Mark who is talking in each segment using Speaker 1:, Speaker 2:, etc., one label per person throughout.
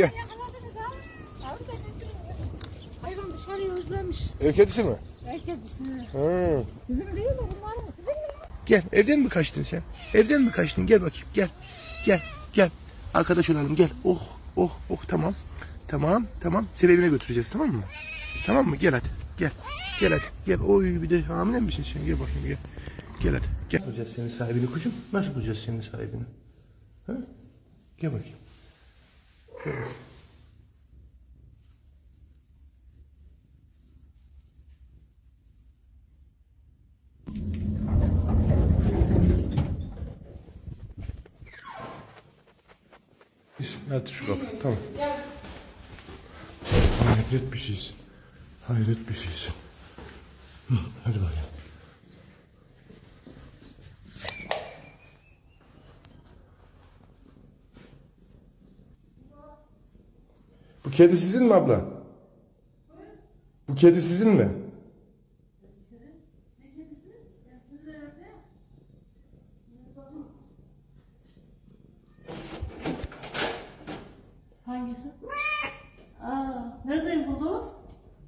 Speaker 1: Gel.
Speaker 2: Hayvan dışarıyı özlemiş.
Speaker 1: Ev kedisi mi?
Speaker 2: El kedisini.
Speaker 1: Hı.
Speaker 2: Bizim değil de bunlar mı? Mi?
Speaker 1: Gel evden mi kaçtın sen? Evden mi kaçtın? Gel bakayım gel. Gel gel. Arkadaş olalım gel. Oh oh oh tamam. Tamam tamam. Seni evine götüreceğiz tamam mı? Tamam mı? Gel hadi. Gel. Gel hadi. Gel. Oy bir de hamile misin sen? Gel bakayım gel. Gel hadi. Gel. Bulacağız senin sahibini kuşum. Nasıl bulacağız senin sahibini? Ha? Gel bakayım. Hadi şu kapı. Tamam. Hayret bir şeysin. Hayret bir şeysin. Hadi bakayım. Bu kedi sizin mi abla? Bu kedi sizin mi?
Speaker 3: Hangisi? Aa, neredeyim buldunuz?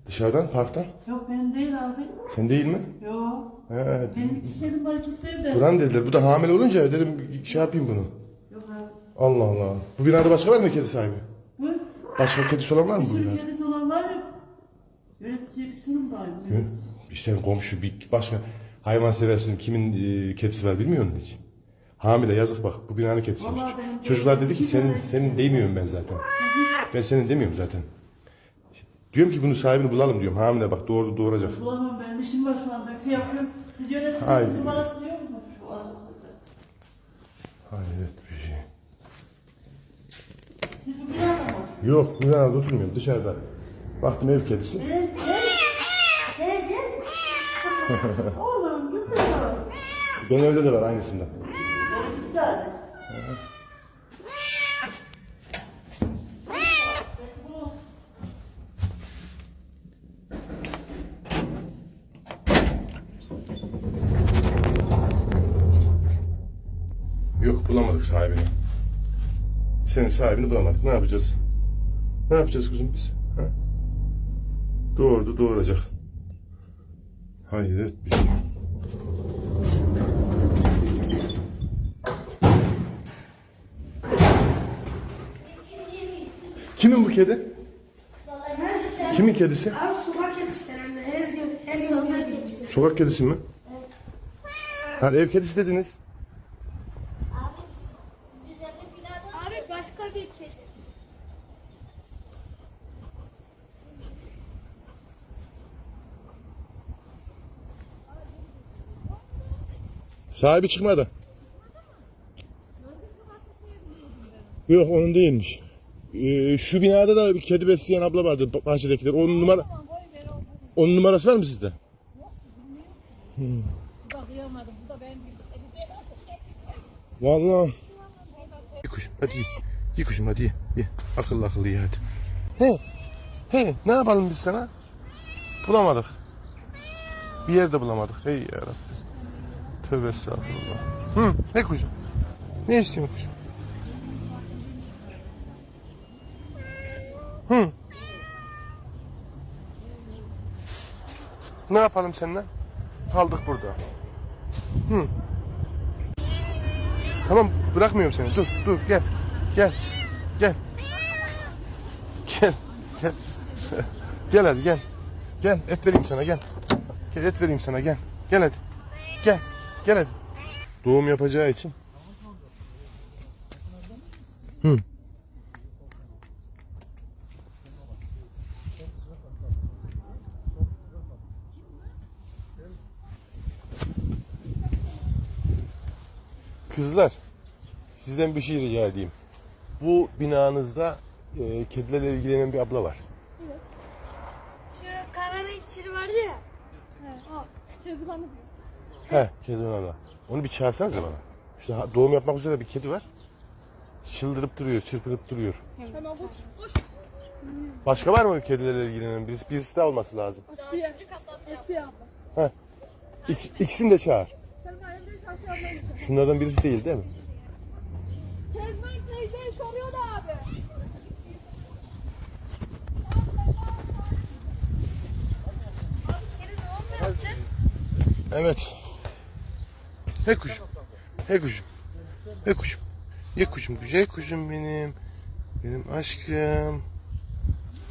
Speaker 1: Dışarıdan, parktan.
Speaker 3: Yok benim değil abi.
Speaker 1: Sen değil mi?
Speaker 3: Yok.
Speaker 1: He.
Speaker 3: Benim iki kedim var ikisi de evde.
Speaker 1: Duran dediler. Bu da hamile olunca dedim şey yapayım bunu.
Speaker 3: Yok abi.
Speaker 1: Allah Allah. Bu binada başka var mı kedi sahibi? Başka kedisi olan var mı
Speaker 3: bir
Speaker 1: bu
Speaker 3: sürü
Speaker 1: binada?
Speaker 3: kedisi olan var ya. Yönetici birisinin mi var?
Speaker 1: Hı? İşte komşu bir başka hayvan seversin kimin e, kedisi var bilmiyor musun hiç? Hamile yazık bak bu binanın kedisiymiş.
Speaker 3: Vallahi benim-
Speaker 1: Çocuklar dedi ki senin senin demiyorum ben zaten. Ben senin demiyorum zaten. Diyorum ki bunu sahibini bulalım diyorum. Hamile bak doğru doğuracak.
Speaker 3: Bulamam benim işim var şu anda. Şey yapıyorum. Siz
Speaker 1: Haydi.
Speaker 3: numarası yok mu? Şu.
Speaker 1: Hayret bir şey.
Speaker 3: Siz bu binada mı?
Speaker 1: Yok binada oturmuyorum dışarıda. Baktım ev kedisi.
Speaker 3: Gel gel. Gel gel. Oğlum.
Speaker 1: Benim evde de var aynısından. Yok bulamadık sahibini. Senin sahibini bulamadık. Ne yapacağız? Ne yapacağız kuzum biz? Ha? Doğurdu doğuracak. Hayret bir şey. Kimin bu kedi? Kimin kedisi?
Speaker 4: Abi sokak kedisi herhalde. Her gün, her gün sokak kedisi.
Speaker 1: Sokak kedisi mi? Ha, ev kedisi dediniz.
Speaker 4: Abi başka bir kedi.
Speaker 1: Sahibi çıkmadı. Yok onun değilmiş. Ee, şu binada da bir kedi besleyen abla vardı bah- bahçedekiler. Onun numara onun numarası var mı sizde?
Speaker 2: Gibi.
Speaker 1: Vallahi. Ye kuşum hadi ye. Ye kuşum hadi ye. ye. Akıllı akıllı ye hadi. He. He ne yapalım biz sana? Bulamadık. Bir yerde bulamadık. Hey yarabbim. Tövbe estağfurullah. Hı, ne kuşum? Ne istiyorsun kuşum? Hı. Ne yapalım seninle? Kaldık burada. Hı. Tamam bırakmıyorum seni. Dur dur gel. Gel. Gel. Gel. Gel. gel hadi gel. Gel et vereyim sana gel. Gel et vereyim sana gel. Gel hadi. Gel. Gel hadi. Doğum yapacağı için. Hı. Kızlar, sizden bir şey rica edeyim. Bu binanızda e, kedilerle ilgilenen bir abla var.
Speaker 4: Şu kahverengi kedi vardı ya. O.
Speaker 2: Kezbanı diyor.
Speaker 1: He kedi ana. Onu bir çağırsanız bana. İşte doğum yapmak üzere bir kedi var. Çıldırıp duruyor, çırpınıp duruyor. Başka var mı kedilerle ilgilenen birisi? Birisi de olması lazım.
Speaker 2: Asiye. Asiye abla.
Speaker 1: İk, ikisini de çağır. Şunlardan birisi değil değil mi?
Speaker 2: Kezban teyzeyi soruyor da abi.
Speaker 1: Evet. Hey kuşum. Hey kuşum. Hey kuşum. Ye kuşum, güzel kuşum benim. Benim aşkım.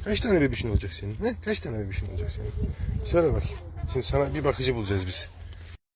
Speaker 1: Kaç tane bebişin olacak senin? Ne? Kaç tane bebişin olacak senin? Söyle bakayım. Şimdi sana bir bakıcı bulacağız biz.